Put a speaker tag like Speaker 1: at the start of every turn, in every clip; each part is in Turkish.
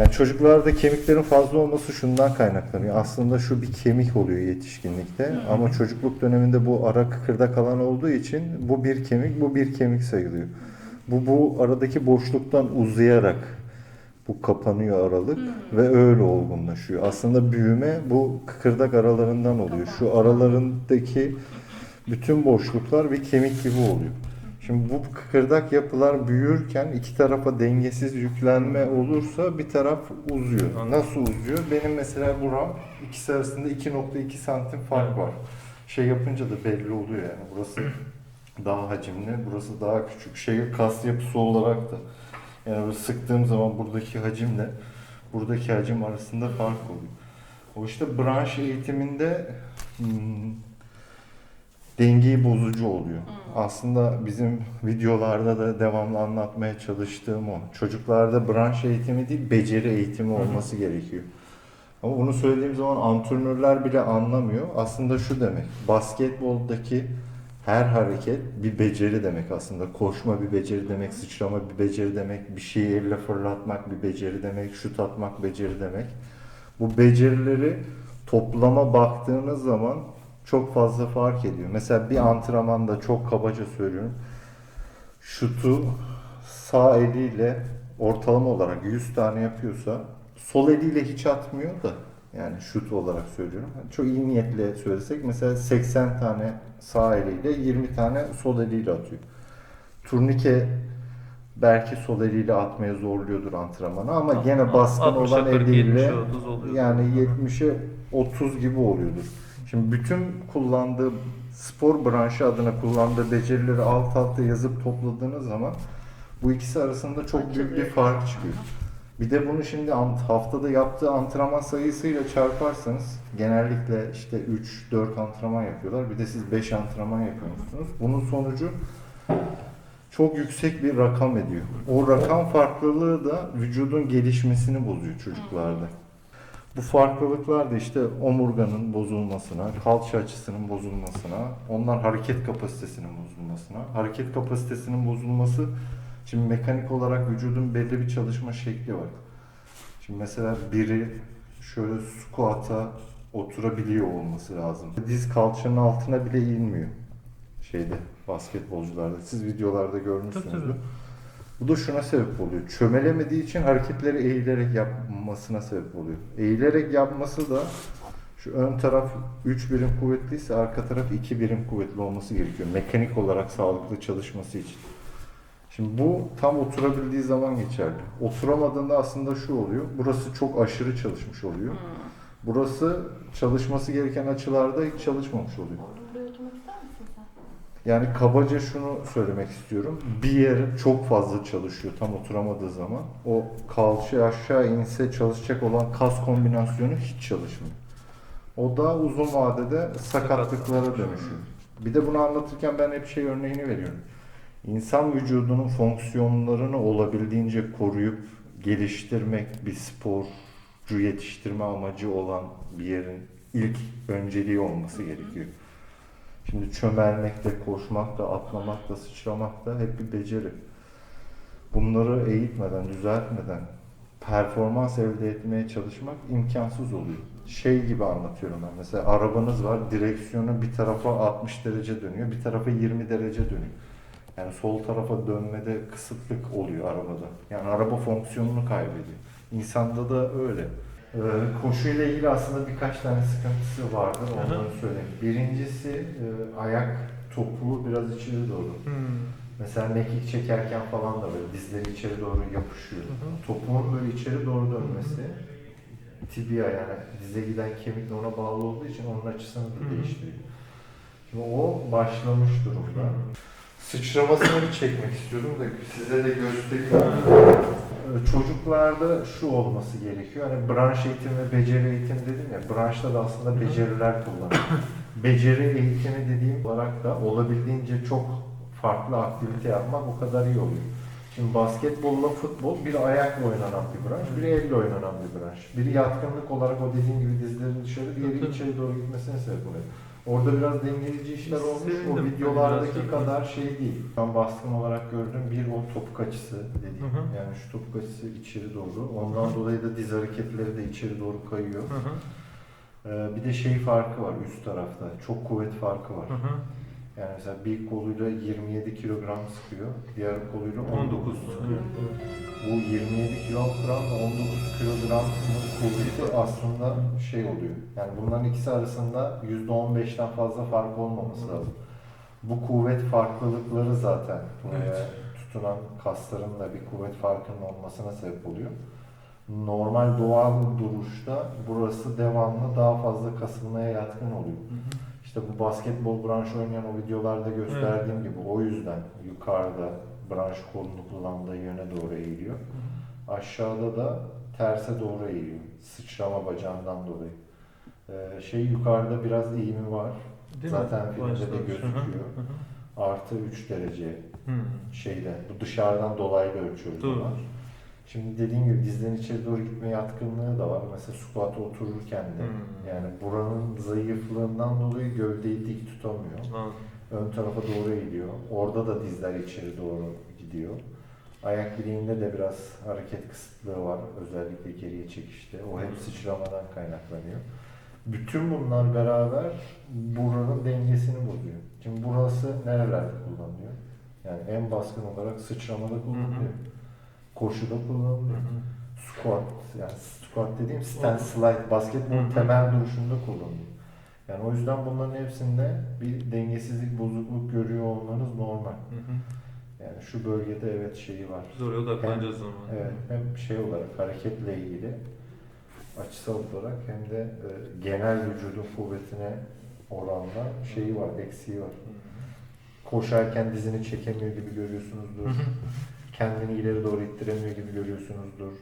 Speaker 1: Yani çocuklarda kemiklerin fazla olması şundan kaynaklanıyor. Aslında şu bir kemik oluyor yetişkinlikte ama çocukluk döneminde bu ara kıkırdak alan olduğu için bu bir kemik, bu bir kemik sayılıyor. Bu bu aradaki boşluktan uzayarak bu kapanıyor aralık ve öyle olgunlaşıyor. Aslında büyüme bu kıkırdak aralarından oluyor. Şu aralarındaki bütün boşluklar bir kemik gibi oluyor. Şimdi bu kıkırdak yapılar büyürken iki tarafa dengesiz yüklenme olursa bir taraf uzuyor. Nasıl uzuyor? Benim mesela buram ikisi arasında 2.2 santim fark var. Şey yapınca da belli oluyor yani. Burası daha hacimli, burası daha küçük. Şey kas yapısı olarak da yani sıktığım zaman buradaki hacimle buradaki hacim arasında fark oluyor. O işte branş eğitiminde hmm, dengeyi bozucu oluyor. Aslında bizim videolarda da devamlı anlatmaya çalıştığım o. Çocuklarda branş eğitimi değil, beceri eğitimi olması gerekiyor. Ama bunu söylediğim zaman antrenörler bile anlamıyor. Aslında şu demek, basketboldaki her hareket bir beceri demek aslında. Koşma bir beceri demek, sıçrama bir beceri demek, bir şeyi elle fırlatmak bir beceri demek, şut atmak beceri demek. Bu becerileri toplama baktığınız zaman çok fazla fark ediyor. Mesela bir antrenmanda çok kabaca söylüyorum. Şutu sağ eliyle ortalama olarak 100 tane yapıyorsa sol eliyle hiç atmıyor da yani şut olarak söylüyorum. Çok iyi niyetle söylesek mesela 80 tane sağ eliyle 20 tane sol eliyle atıyor. Turnike belki sol eliyle atmaya zorluyordur antrenmanı ama gene baskın
Speaker 2: 60'a
Speaker 1: olan
Speaker 2: 40,
Speaker 1: eliyle
Speaker 2: 70'e 30 oluyor.
Speaker 1: yani 70'e 30 gibi oluyordur. Şimdi bütün kullandığı spor branşı adına kullandığı becerileri alt alta yazıp topladığınız zaman bu ikisi arasında çok büyük bir fark çıkıyor. Bir de bunu şimdi haftada yaptığı antrenman sayısıyla çarparsanız genellikle işte 3-4 antrenman yapıyorlar. Bir de siz 5 antrenman yapıyorsunuz. Bunun sonucu çok yüksek bir rakam ediyor. O rakam farklılığı da vücudun gelişmesini bozuyor çocuklarda. Bu farklılıklar da işte omurganın bozulmasına, kalça açısının bozulmasına, ondan hareket kapasitesinin bozulmasına. Hareket kapasitesinin bozulması şimdi mekanik olarak vücudun belli bir çalışma şekli var. Şimdi mesela biri şöyle squat'a oturabiliyor olması lazım. Diz kalçanın altına bile inmiyor şeyde basketbolcularda. Siz videolarda
Speaker 2: Tabii,
Speaker 1: görmüşsünüzdür.
Speaker 2: tabii.
Speaker 1: Bu da şuna sebep oluyor. Çömelemediği için hareketleri eğilerek yapmasına sebep oluyor. Eğilerek yapması da şu ön taraf 3 birim kuvvetliyse arka taraf 2 birim kuvvetli olması gerekiyor. Mekanik olarak sağlıklı çalışması için. Şimdi bu tam oturabildiği zaman geçerli. Oturamadığında aslında şu oluyor. Burası çok aşırı çalışmış oluyor. Burası çalışması gereken açılarda hiç çalışmamış oluyor. Yani kabaca şunu söylemek istiyorum. Bir yer çok fazla çalışıyor tam oturamadığı zaman. O kalça aşağı inse çalışacak olan kas kombinasyonu hiç çalışmıyor. O da uzun vadede sakatlıklara dönüşüyor. Bir de bunu anlatırken ben hep şey örneğini veriyorum. İnsan vücudunun fonksiyonlarını olabildiğince koruyup geliştirmek bir sporcu yetiştirme amacı olan bir yerin ilk önceliği olması gerekiyor. Şimdi çömelmek de, koşmak da, atlamak da, sıçramak da hep bir beceri. Bunları eğitmeden, düzeltmeden performans elde etmeye çalışmak imkansız oluyor. Şey gibi anlatıyorum ben. Mesela arabanız var, direksiyonu bir tarafa 60 derece dönüyor, bir tarafa 20 derece dönüyor. Yani sol tarafa dönmede kısıtlık oluyor arabada. Yani araba fonksiyonunu kaybediyor. İnsanda da öyle. Ee, koşuyla ilgili aslında birkaç tane sıkıntısı vardır. Onları söyleyeyim. Birincisi e, ayak topuğu biraz içeri doğru.
Speaker 2: Hmm.
Speaker 1: Mesela mekik çekerken falan da böyle dizleri içeri doğru yapışıyor. Topuğun böyle içeri doğru dönmesi tibia yani dize giden kemikle ona bağlı olduğu için onun açısını da değiştiriyor. Şimdi o başlamış durumda. Sıçramasını bir çekmek istiyorum da size de göstereyim. Ee, Çocuklarda şu olması gerekiyor. Hani branş eğitimi ve beceri eğitimi dedim ya. Branşta da aslında beceriler kullanıyor. beceri eğitimi dediğim olarak da olabildiğince çok farklı aktivite yapmak o kadar iyi oluyor. Şimdi basketbolla futbol bir ayakla oynanan bir branş, bir elle oynanan bir branş. Biri yatkınlık olarak o dediğim gibi dizlerin dışarı, diğeri içeri doğru gitmesine sebep oluyor. Orada biraz dengeleyici işler olmuş. O
Speaker 2: Sevindim.
Speaker 1: videolardaki
Speaker 2: Biraz
Speaker 1: kadar şey değil. An baskın olarak gördüğüm bir o topuk açısı dediğim.
Speaker 2: Hı hı.
Speaker 1: Yani şu topuk açısı içeri doğru. Ondan dolayı da diz hareketleri de içeri doğru kayıyor.
Speaker 2: Hı hı.
Speaker 1: Ee, bir de şey farkı var üst tarafta. Çok kuvvet farkı var.
Speaker 2: Hı hı.
Speaker 1: Yani mesela bir koluyla 27 kilogram sıkıyor. Diğer koluyla 19
Speaker 2: 19.
Speaker 1: sıkıyor. Bu 27 kilogram ve 19 kilogramın kuvveti aslında şey oluyor. Yani bunların ikisi arasında %15'ten fazla fark olmaması lazım. Bu kuvvet farklılıkları zaten
Speaker 2: Evet.
Speaker 1: tutunan kasların da bir kuvvet farkının olmasına sebep oluyor. Normal doğal duruşta burası devamlı daha fazla kasılmaya yatkın oluyor.
Speaker 2: Hı hı.
Speaker 1: İşte bu basketbol branşı oynayan o videolarda gösterdiğim gibi o yüzden yukarıda branş kolunu kullandığı yöne doğru eğiliyor. Aşağıda da terse doğru eğiliyor. Sıçrama bacağından dolayı. Ee, şey yukarıda biraz eğimi var.
Speaker 2: Değil mi?
Speaker 1: Zaten filmde de.
Speaker 2: Hı hı.
Speaker 1: gözüküyor.
Speaker 2: Hı hı.
Speaker 1: Artı 3 derece
Speaker 2: Hı.
Speaker 1: Bu dışarıdan dolaylı ölçüyoruz
Speaker 2: Doğru.
Speaker 1: Şimdi dediğim gibi dizlerin içeri doğru gitme yatkınlığı da var. Mesela squat'a otururken de.
Speaker 2: Hmm.
Speaker 1: Yani buranın zayıflığından dolayı gövdeyi dik tutamıyor.
Speaker 2: Anladım.
Speaker 1: Ön tarafa doğru eğiliyor. Orada da dizler içeri doğru gidiyor. Ayak bileğinde de biraz hareket kısıtlığı var. Özellikle geriye çekişte. O hep sıçramadan kaynaklanıyor. Bütün bunlar beraber buranın dengesini bozuyor. Şimdi burası nerelerde kullanılıyor? Yani en baskın olarak sıçramada kullanılıyor.
Speaker 2: Hı
Speaker 1: kullanılıyor.
Speaker 2: hı.
Speaker 1: Squat, yani squat dediğim stand slide, basketbol
Speaker 2: Hı hı.
Speaker 1: temel duruşunda kullanılıyor. Yani o yüzden bunların hepsinde bir dengesizlik, bozukluk görüyor olmanız normal.
Speaker 2: Hı hı.
Speaker 1: Yani şu bölgede evet şeyi var.
Speaker 2: Biz oraya odaklanacağız zaman.
Speaker 1: Evet, hem şey olarak hareketle ilgili açısal olarak hem de e, genel vücudun kuvvetine oranla şeyi var, eksiği var. Koşarken dizini çekemiyor gibi görüyorsunuzdur. Kendini ileri doğru ittiremiyor gibi görüyorsunuzdur.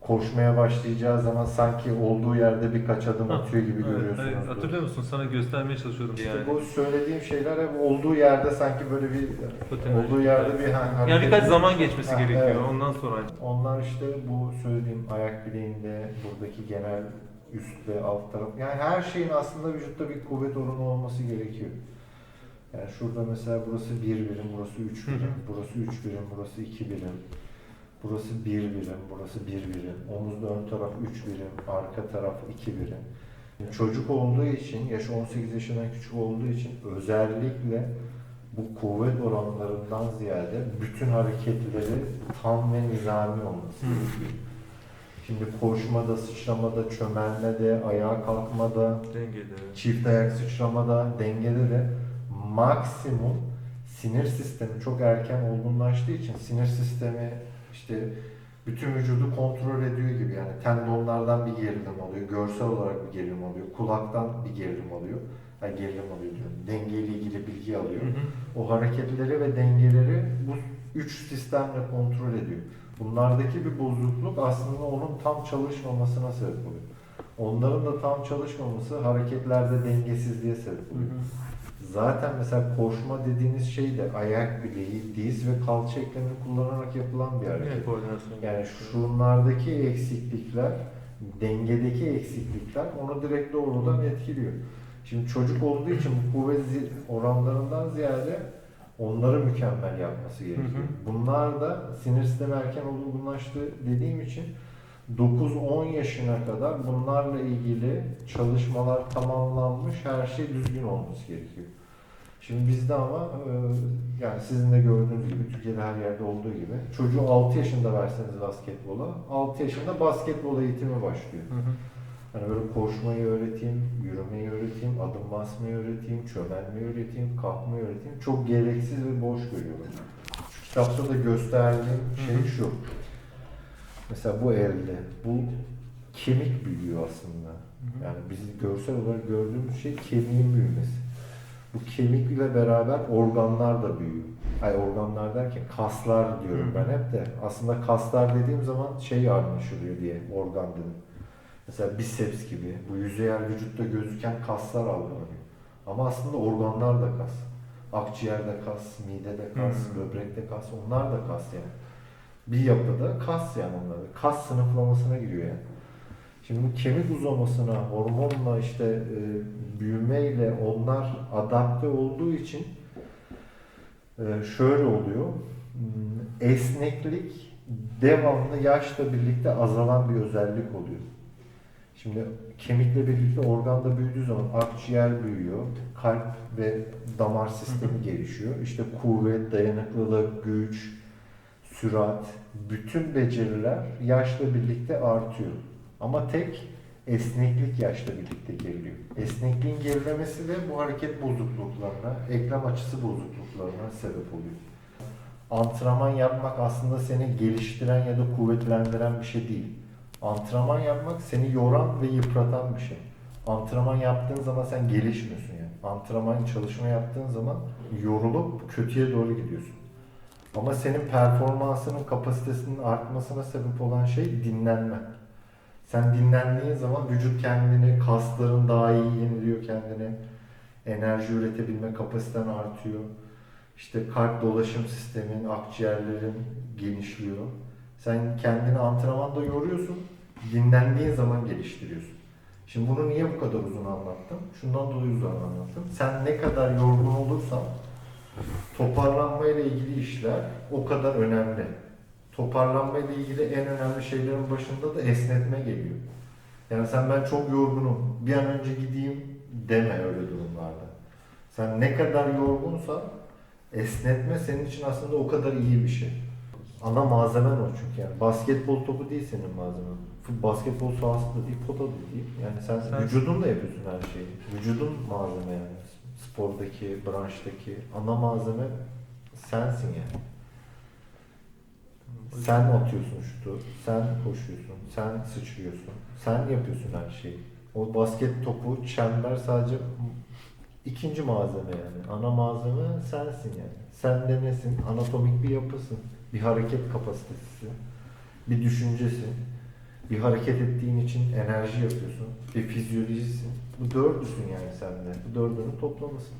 Speaker 1: Koşmaya başlayacağı zaman sanki olduğu yerde birkaç adım
Speaker 2: Ha,
Speaker 1: atıyor gibi
Speaker 2: Evet,
Speaker 1: görüyorsunuzdur.
Speaker 2: evet. Hatırlıyor musun? Sana göstermeye çalışıyorum
Speaker 1: İşte
Speaker 2: yani.
Speaker 1: bu söylediğim şeyler hep olduğu yerde sanki böyle bir
Speaker 2: Potemel.
Speaker 1: olduğu yerde bir ha-
Speaker 2: Yani
Speaker 1: hareket-
Speaker 2: birkaç zaman geçmesi
Speaker 1: Ha,
Speaker 2: gerekiyor.
Speaker 1: evet.
Speaker 2: Ondan sonra.
Speaker 1: Onlar işte bu söylediğim ayak bileğinde buradaki genel üst ve alt taraf yani her şeyin aslında vücutta bir kuvvet oranı olması gerekiyor. Yani şurada mesela burası 1 birim, burası 3
Speaker 2: Hı hı.
Speaker 1: birim, burası 3 birim, burası 2 birim. Burası 1 birim, burası 1 birim. Omuzda ön taraf 3 birim, arka taraf 2 birim. Çocuk olduğu için, yaşı 18 yaşından küçük olduğu için özellikle bu kuvvet oranlarından ziyade bütün hareketleri tam ve nizami olması gerekiyor. Şimdi koşmada, sıçramada, çömelmede, ayağa kalkmada,
Speaker 2: Dengede.
Speaker 1: çift ayak sıçramada, dengede de maksimum sinir sistemi çok erken olgunlaştığı için sinir sistemi işte bütün vücudu kontrol ediyor gibi yani tendonlardan bir gerilim oluyor, görsel olarak bir gerilim oluyor, kulaktan bir gerilim oluyor. Yani gerilim oluyor diyorum. Dengeyle ilgili bilgi alıyor.
Speaker 2: Hı hı.
Speaker 1: O hareketleri ve dengeleri bu üç sistemle kontrol ediyor. Bunlardaki bir bozukluk aslında onun tam çalışmamasına sebep oluyor. Onların da tam çalışmaması hareketlerde dengesizliğe sebep
Speaker 2: Hı
Speaker 1: oluyor.
Speaker 2: hı.
Speaker 1: Zaten mesela koşma dediğiniz şey de ayak bileği, diz ve kalça eklemini kullanarak yapılan bir hareket.
Speaker 2: Koordinasyon.
Speaker 1: Yani şunlardaki eksiklikler, dengedeki eksiklikler onu direkt doğrudan etkiliyor. Şimdi çocuk olduğu için bu kuvvet oranlarından ziyade onları mükemmel yapması gerekiyor.
Speaker 2: Hı
Speaker 1: Bunlar da sinir sistemi erken olgunlaştı dediğim için 9-10 yaşına kadar bunlarla ilgili çalışmalar tamamlanmış, her şey düzgün olması gerekiyor. Şimdi bizde ama e, yani sizin de gördüğünüz gibi Türkiye'de her yerde olduğu gibi çocuğu 6 yaşında verseniz basketbola 6 yaşında basketbol eğitimi başlıyor.
Speaker 2: Hı hı.
Speaker 1: Hani böyle koşmayı öğreteyim, yürümeyi öğreteyim, adım basmayı öğreteyim, çömelmeyi öğreteyim, kalkmayı öğreteyim. Çok gereksiz ve boş görüyorlar. Şu kitapta da gösterdiğim şey
Speaker 2: Hı hı.
Speaker 1: şu. Mesela bu elde, bu kemik büyüyor aslında. Yani biz görsel olarak gördüğümüz şey kemiğin büyümesi. Bu kemikle beraber organlar da büyüyor. Ay organlar derken kaslar diyorum ben hep de. Aslında kaslar dediğim zaman şey anlaşılıyor diye organ dedim. Mesela biceps gibi bu yüzeyel vücutta gözüken kaslar algılanıyor. Ama aslında organlar da kas. Akciğerde kas, midede kas,
Speaker 2: Hı.
Speaker 1: böbrekte kas, onlar da kas yani. Bir yapıda kas yani onlar. da. Kas sınıflamasına giriyor yani. Şimdi bu kemik uzamasına, hormonla işte e, büyümeyle onlar adapte olduğu için e, şöyle oluyor. Hmm, Esneklik devamlı yaşla birlikte azalan bir özellik oluyor. Şimdi kemikle birlikte organda büyüdüğü zaman akciğer büyüyor, kalp ve damar sistemi gelişiyor. İşte kuvvet, dayanıklılık, güç, sürat, bütün beceriler yaşla birlikte artıyor. Ama tek esneklik yaşla birlikte geriliyor. Esnekliğin gerilemesi de bu hareket bozukluklarına, eklem açısı bozukluklarına sebep oluyor. Antrenman yapmak aslında seni geliştiren ya da kuvvetlendiren bir şey değil. Antrenman yapmak seni yoran ve yıpratan bir şey. Antrenman yaptığın zaman sen gelişmiyorsun yani. Antrenman çalışma yaptığın zaman yorulup kötüye doğru gidiyorsun. Ama senin performansının kapasitesinin artmasına sebep olan şey dinlenme. Sen dinlendiğin zaman vücut kendini, kasların daha iyi yeniliyor kendini. Enerji üretebilme kapasiten artıyor. İşte kalp dolaşım sistemin, akciğerlerin genişliyor. Sen kendini antrenmanda yoruyorsun, dinlendiğin zaman geliştiriyorsun. Şimdi bunu niye bu kadar uzun anlattım? Şundan dolayı uzun anlattım. Sen ne kadar yorgun olursan toparlanma ile ilgili işler o kadar önemli. Toparlanma ile ilgili en önemli şeylerin başında da esnetme geliyor. Yani sen ben çok yorgunum, bir an önce gideyim deme öyle durumlarda. Sen ne kadar yorgunsan esnetme senin için aslında o kadar iyi bir şey. Ana malzemen o çünkü yani. Basketbol topu değil senin malzemen. Basketbol sahası da değil, pota da değil. Yani sen,
Speaker 2: Sen-
Speaker 1: vücudunla yapıyorsun her şeyi. Vücudun malzeme yani. Spordaki, branştaki ana malzeme sensin yani. Sen atıyorsun şutu, sen koşuyorsun, sen sıçrıyorsun, sen yapıyorsun her şeyi. O basket topu, çember sadece ikinci malzeme yani. Ana malzeme sensin yani. Sen de nesin? Anatomik bir yapısın. Bir hareket kapasitesi, bir düşüncesin. Bir hareket ettiğin için enerji yapıyorsun. Bir fizyolojisin. Bu dördüsün yani sende. Bu dördünün toplamasın.